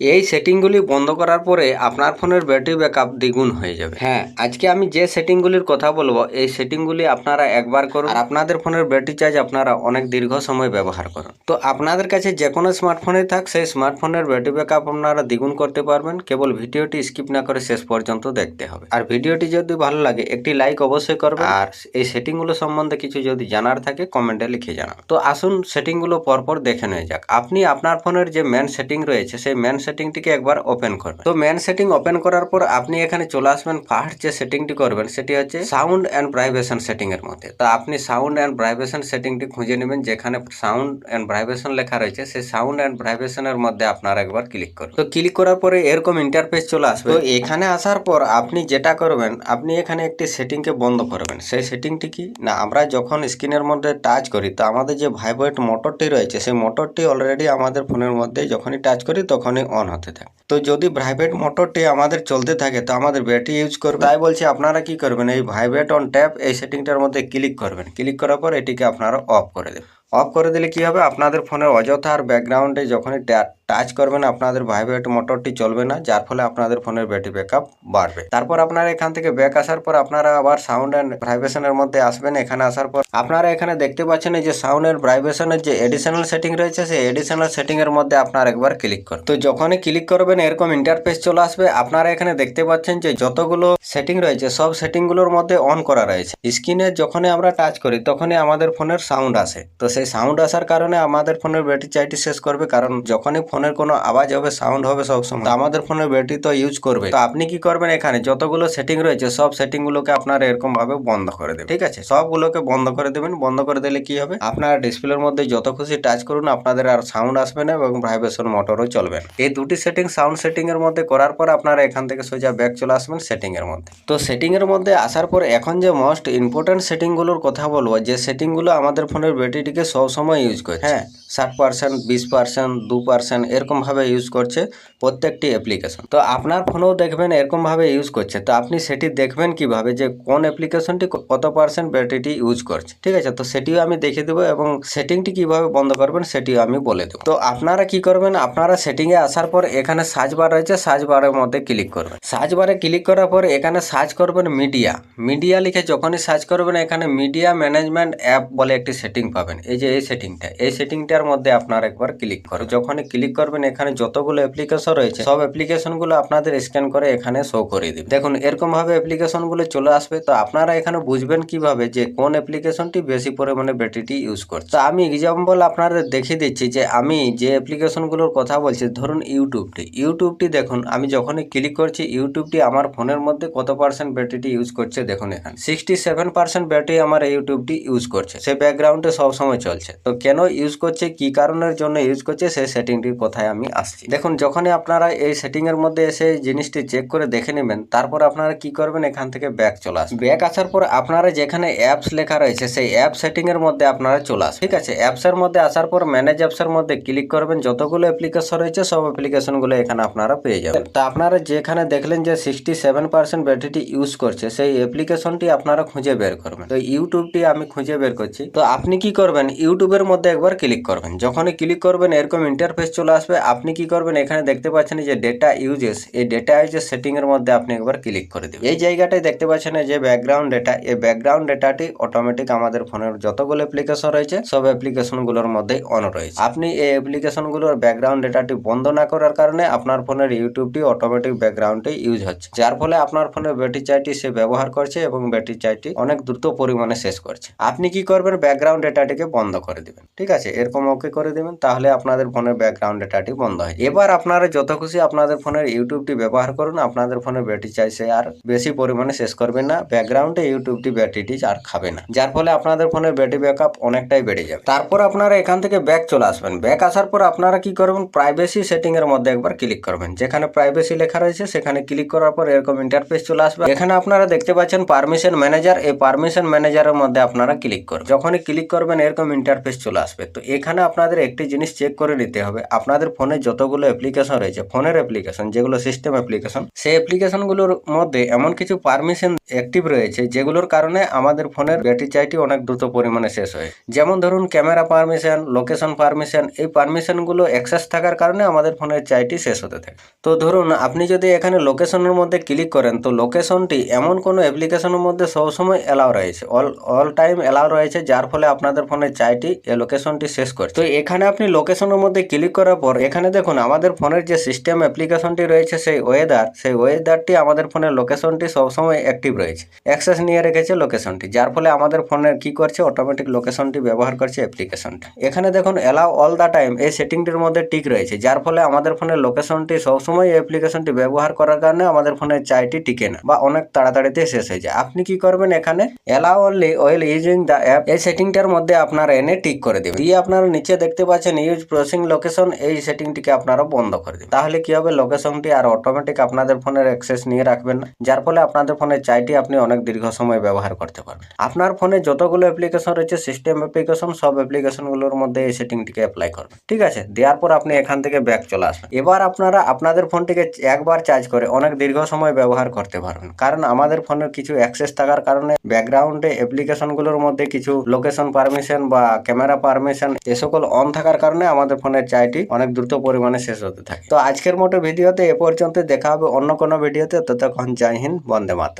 এই সেটিংগুলি বন্ধ করার পরে আপনার ফোনের ব্যাটারি ব্যাকআপ দ্বিগুণ হয়ে যাবে। হ্যাঁ আজকে আমি যে সেটিংগুলির কথা বলব, এই সেটিংগুলি আপনারা একবার করুন। আর আপনাদের ফোনের ব্যাটারি চার্জ আপনারা অনেক দীর্ঘ সময় ব্যবহার করুন। তো আপনাদের কাছে যে কোনো স্মার্টফোনে থাক, সেই স্মার্টফোনের ব্যাটারি ব্যাকআপ আপনারা দ্বিগুণ করতে পারবেন। কেবল ভিডিওটি স্কিপ না করে শেষ পর্যন্ত দেখতে হবে। আর ভিডিওটি যদি ভালো লাগে, একটি লাইক অবশ্যই করবেন। আর এই সেটিংগুলো সম্বন্ধে কিছু যদি জানার থাকে কমেন্টে লিখে জানান। তো আসুন সেটিংগুলো পরপর দেখে নেওয়া যাক। আপনি আপনার ফোনের যে মেন সেটিং রয়েছে, সেই মেন সেটিংটিকে একবার ওপেন করবেন। তো মেন সেটিং ওপেন করার পর আপনি এখানে চলে আসবেন। ফার্স্ট যে সেটিংটি করবেন, সেটি হচ্ছে সাউন্ড অ্যান্ড প্রাইভেশন সেটিং এর মধ্যে। তো আপনি সাউন্ড অ্যান্ড প্রাইভেশন সেটিংটি খুঁজে নেবেন, যেখানে সাউন্ড অ্যান্ড প্রাইভেশন লেখা রয়েছে। সেই সাউন্ড অ্যান্ড প্রাইভেশনের মধ্যে আপনারা একবার ক্লিক করুন তো ক্লিক করার পরে এরকম ইন্টারফেস চলে আসবে। তো এখানে আসার পর আপনি যেটা করবেন, আপনি এখানে একটি সেটিংকে বন্ধ করবেন। সেই সেটিংটি কি? না, আমরা যখন স্ক্রিনের মধ্যে টাচ করি, তো আমাদের যে ভাইব্রেট মোটরটি রয়েছে, সেই মোটরটি অলরেডি আমাদের ফোনের মধ্যে যখনই টাচ করি, তখনই অন হতে থাকে। তো যদি ভাইব্রেট মোটরটি আমাদের চলতে থাকে, তো আমাদের ব্যাটারি ইউজ করবে। তাই বলছি, আপনারা কি করবেন? এই ভাইব্রেট অন ট্যাপ এই সেটিংটার মধ্যে ক্লিক করবেন। ক্লিক করার পর এটিকে আপনারা অফ করে দেবেন অফ করে দিলে কি হবে? আপনাদের ফোনের অযথা আর ব্যাকগ্রাউন্ডে যখনই টাচ করবেন আপনাদের ভাইব্রেট মোটরটি চলবে না, যার ফলে আপনাদের ফোনের ব্যাটারি ব্যাকআপ বাড়বে। তারপর আপনারা এখান থেকে ব্যাক আসার পর আপনারা আবার সাউন্ড অ্যান্ড ভাইব্রেশনের মধ্যে আসবেন। এখানে আসার পর আপনারা এখানে দেখতে পাচ্ছেন যে সাউন্ড অ্যান্ড ভাইব্রেশনের যে এডিশনাল সেটিং রয়েছে, সেই এডিশনাল সেটিং এর মধ্যে আপনারা একবার ক্লিক করুন। তো যখনই ক্লিক করবেন, এরকম ইন্টারফেস চলে আসবে। আপনারা এখানে দেখতে পাচ্ছেন যে যতগুলো সেটিং রয়েছে, সব সেটিংগুলোর মধ্যে অন করা রয়েছে। স্ক্রিনে যখনই আমরা টাচ করি, তখনই আমাদের ফোনের সাউন্ড আসে। তো সেই সাউন্ড আসার কারণে আমাদের ফোনের ব্যাটারি চাইটি শেষ করবে। কারণ যখনই ফোনের কোনো আওয়াজ হবে সাউন্ড হবে সবসময় আমাদের ফোনের ব্যাটারি তো ইউজ করবে। তো আপনি কি করবেন এখানে? যতগুলো সেটিং রয়েছে, সব সেটিং গুলোকে আপনার এরকম ভাবে বন্ধ করে দেবেন। ঠিক আছে? সবগুলোকে বন্ধ করে দেবেন। বন্ধ করে দিলে কি হবে? আপনার ডিসপ্লের মধ্যে যত খুশি টাচ করুন, আপনাদের আর সাউন্ড আসবে না এবং ভাইব্রেশন মোটরও চলবে না। এই দুটি সেটিং সাউন্ড সেটিং এর মধ্যে করার পর আপনারা এখান থেকে সোজা ব্যাক চলে আসবেন সেটিং এর মধ্যে। তো সেটিং এর মধ্যে আসার পর এখন যে মোস্ট ইম্পর্টেন্ট সেটিংগুলোর কথা বলব, যে সেটিংগুলো আমাদের ফোনের ব্যাটারিটিকে সবসময় ইউজ করে হ্যাঁ ষাট পার্সেন্ট বিশ পার্সেন্ট দু পার্সেন্ট এরকমভাবে ইউজ করছে। প্রত্যেকটি অ্যাপ্লিকেশন তো আপনার ফোনেও দেখবেন এরকমভাবে ইউজ করছে। তো আপনি সেটি দেখবেন কীভাবে যে কোন অ্যাপ্লিকেশনটি কত পার্সেন্ট ব্যাটারিটি ইউজ করছে। ঠিক আছে? তো সেটিও আমি দেখিয়ে দেবো এবং সেটিংটি কীভাবে বন্ধ করবেন সেটিও আমি বলে দেবো। তো আপনারা কি করবেন? আপনারা সেটিংয়ে আসার পর এখানে সার্চ বার রয়েছে। সার্চ বারের মধ্যে ক্লিক করবেন। সার্চ বারে ক্লিক করার পর এখানে সার্চ করবেন মিডিয়া মিডিয়া লিখে যখনই সার্চ করবেন এখানে মিডিয়া ম্যানেজমেন্ট অ্যাপ বলে একটি সেটিং পাবেন। এই যে এই সেটিংটা এই সেটিংটার মধ্যে আপনারা একবার ক্লিক করুন। যখনই ক্লিক করবেন এখানে যতগুলো অ্যাপ্লিকেশন রয়েছে। সব অ্যাপ্লিকেশনগুলো আপনাদের স্ক্যান করে এখানে শো করে দিবে। দেখুন, এরকম ভাবে অ্যাপ্লিকেশনগুলো চলে আসবে, তো আপনারা এখানে বুঝবেন কীভাবে যে কোন অ্যাপ্লিকেশনটি বেশি পরিমাণে ব্যাটারিটি ইউজ করছে। তো আমি এক্সাম্পল আপনাদের দেখিয়ে দিচ্ছি যে আমি যে অ্যাপ্লিকেশনগুলোর কথা বলছি, ধরুন ইউটিউবটি ইউটিউবটি দেখুন, আমি যখনই ক্লিক করছি ইউটিউবটি আমার ফোনের মধ্যে কত পার্সেন্ট ব্যাটারিটি ইউজ করছে দেখুন এখানে। সিক্সটি সেভেন পার্সেন্ট ব্যাটারি আমার ইউটিউবটি ইউজ করছে। সে ব্যাকগ্রাউন্ডে সবসময় চলছে। তো কেন ইউজ করছে, কি কারণের জন্য ইউজ করছে সেই সেটিংটির কথায় আমি আসছি। দেখুন, যখনই আপনারা এই সেটিং এর মধ্যে এসে জিনিসটি চেক করে দেখে নেবেন, তারপর আপনারা কি করবেন, এখান থেকে ব্যাক চলে আসবেন ব্যাক আসার পর আপনারা যেখানে অ্যাপস লেখা রয়েছে, সেই অ্যাপ সেটিং এর মধ্যে আপনারা চলে আসবেন। ঠিক আছে অ্যাপস এর মধ্যে আসার পর ম্যানেজ অ্যাপস এর মধ্যে ক্লিক করবেন, যতগুলো অ্যাপ্লিকেশন রয়েছে, সব অ্যাপ্লিকেশনগুলো এখানে আপনারা পেয়ে যাবেন। তা আপনারা যেখানে দেখলেন যে সিক্সটি সেভেন পার্সেন্ট ব্যাটারিটি ইউজ করছে, সেই অ্যাপ্লিকেশনটি আপনারা খুঁজে বের করবেন। তো ইউটিউবটি আমি খুঁজে বের করছি। তো আপনি কি করবেন ইউটিউবের মধ্যে একবার ক্লিক করবেন। যখনই ক্লিক করবেন, এরকম ইন্টারফেস চলে আসবে, আপনি কি করবেন, এখানে দেখতে পাচ্ছেন যে ডেটা ইউজেস এই ডেটা ইউজেস সেটিং এর মধ্যে আপনি একবার ক্লিক করে দেবেন। এই জায়গাটায় দেখতে পাচ্ছেন যে ব্যাকগ্রাউন্ড ডেটা এই ব্যাকগ্রাউন্ড ডেটাটি অটোমেটিক আমাদের ফোনের যতগুলো অ্যাপ্লিকেশন রয়েছে, সব অ্যাপ্লিকেশনগুলোর মধ্যে অন রয়েছে। আপনি এই অ্যাপ্লিকেশনগুলোর ব্যাকগ্রাউন্ড ডেটাটি বন্ধ না করার কারণে আপনার ফোনের ইউটিউবটি অটোমেটিক ব্যাকগ্রাউন্ডে ইউজ হচ্ছে। যার ফলে আপনার ফোনের ব্যাটারি চার্জটি সে ব্যবহার করছে এবং ব্যাটারি চার্জটি অনেক দ্রুত পরিমাণে শেষ করছে। আপনি কি করবেন? ব্যাকগ্রাউন্ড ডেটাটিকে বন্ধ করে দিবেন। ঠিক আছে? এরকম ওকে করে দিবেন, তাহলে আপনাদের ফোনের ব্যাকগ্রাউন্ড ডেটাটি বন্ধ হয় এবার আপনারা যত খুশি আপনাদের ফোনের ইউটিউবটি ব্যবহার করুন, আপনাদের ফোনের ব্যাটারি চাইছে আর বেশি পরিমাণে শেষ করবেন না। ব্যাকগ্রাউন্ডে ইউটিউবটি ব্যাটারিটি আর খাবে না। যার ফলে আপনাদের ফোনের ব্যাটারি ব্যাকআপ অনেকটাই বেড়ে যাবে। তারপর আপনারা এখান থেকে ব্যাক চলে আসবেন। ব্যাক আসার পর আপনারা কি করবেন? প্রাইভেসি সেটিং এর মধ্যে একবার ক্লিক করবেন। যেখানে প্রাইভেসি লেখা রয়েছে, সেখানে ক্লিক করার পর এরকম ইন্টারফেস চলে আসবে। এখানে আপনারা দেখতে পাচ্ছেন পারমিশন ম্যানেজার এই পারমিশন ম্যানেজারের মধ্যে আপনারা ক্লিক করবেন যখনই ক্লিক করবেন, এরকম ইন্টারফেস চলে আসবে। তো এখানে আপনাদের একটি জিনিস চেক করে নিতে হবে। আপনাদের ফোনে যতগুলো অ্যাপ্লিকেশন রয়েছে, ফোনের অ্যাপ্লিকেশন যেগুলো সিস্টেম অ্যাপ্লিকেশন সেই অ্যাপ্লিকেশনগুলোর মধ্যে এমন কিছু পারমিশন অ্যাক্টিভ রয়েছে, যেগুলোর কারণে আমাদের ফোনের ব্যাটারি চাইটি অনেক দ্রুত পরিমাণে শেষ হয়। যেমন ধরুন ক্যামেরা পারমিশন লোকেশন পারমিশন এই পারমিশনগুলো অ্যাক্সেস থাকার কারণে আমাদের ফোনের চাইটি শেষ হতে থাকে। তো ধরুন, আপনি যদি এখানে লোকেশনের মধ্যে ক্লিক করেন, তো লোকেশনটি এমন কোনো অ্যাপ্লিকেশনের মধ্যে সবসময় অ্যালাউ রয়েছে অল অল টাইম অ্যালাউ রয়েছে, যার ফলে আপনাদের ফোনের চাইটি, এই লোকেশনটি শেষ করে তো এখানে আপনি লোকেশনের মধ্যে ক্লিক করার পর, এখানে দেখুন, আমাদের ফোনের যে সিস্টেম অ্যাপ্লিকেশনটি রয়েছে সেই ওয়েদার সেই ওয়েদারটি আমাদের ফোনের লোকেশনটি সবসময় অ্যাক্টিভ রয়েছে। অ্যাক্সেস নিয়ে রেখেছে লোকেশনটি যার ফলে আমাদের ফোনের কি করছে অটোমেটিক লোকেশনটি ব্যবহার করছে অ্যাপ্লিকেশনটা এখানে দেখুন অ্যালাউ অল দ্য টাইম এই সেটিংটির মধ্যে টিক রয়েছে, যার ফলে আমাদের ফোনের লোকেশনটি সবসময় এই অ্যাপ্লিকেশনটি ব্যবহার করার কারণে আমাদের ফোনের চাইটি টিকে না বা অনেক তাড়াতাড়িতে শেষ হয়ে যায়। আপনি কি করবেন এখানে? Allow only while using the app এই সেটিংটার মধ্যে আপনারা এনে টিক করে দেবেন। দিয়ে আপনারা নিচে দেখতে পাচ্ছেন ইউজ প্রসেসিং লোকেশন এই সেটিংটিকে আপনারা বন্ধ করে দিন তাহলে কি হবে? লোকেশনটি আর অটোমেটিক আপনাদের ফোনের অ্যাক্সেস নিয়ে রাখবেন। যার ফলে আপনাদের ফোনের চাইটি আপনি অনেক দীর্ঘ সময় ব্যবহার করতে পারবেন। আপনার ফোনে যতগুলো অ্যাপ্লিকেশন রয়েছে সিস্টেম অ্যাপ্লিকেশন সব অ্যাপ্লিকেশনগুলোর মধ্যে এই সেটিংটিকে অ্যাপ্লাই করবেন। ঠিক আছে? দেওয়ার পর আপনি এখান থেকে ব্যাক চলে আসবেন। এবার আপনারা, আপনাদের ফোনটিকে একবার চার্জ করে অনেক দীর্ঘ সময় ব্যবহার করতে পারবেন। কারণ আমাদের ফোনের কিছু অ্যাক্সেস থাকার কারণে ব্যাকগ্রাউন্ডে অ্যাপ্লিকেশনগুলোর মধ্যে কিছু লোকেশন পারমিশন বা ক্যামেরা পারমিশন এ সকল অন থাকার কারণে আমাদের ফোনের চাইটি অনেক দ্রুত পরিমাণে শেষ হতে থাকে। আজকের মতো ভিডিওতে এ পর্যন্ত দেখা হবে অন্য কোনো ভিডিওতে। ততক্ষণ জয় হিন্দ, বন্দে মাতরম।